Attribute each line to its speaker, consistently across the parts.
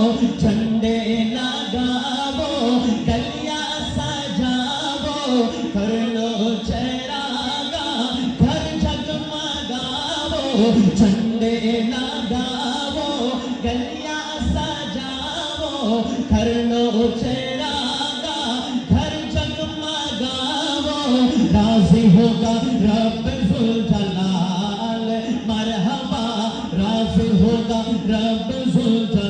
Speaker 1: चंदे ना गावो गलिया सजावो कर लो चरागा घर जगमगाओ ना गावो गलिया सजावो कर लो चरागा घर जगमगाओ राज़ी होगा रब जलाल मरहबा, राज़ी होगा रब जुल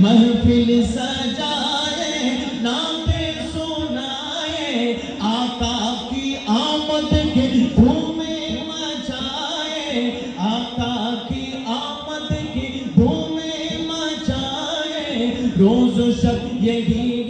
Speaker 1: महफिल सजाए नाते सुनाए, आका की आमद के धूमे मचाए, आका की आमद की धूमे मचाए। रोज शब यही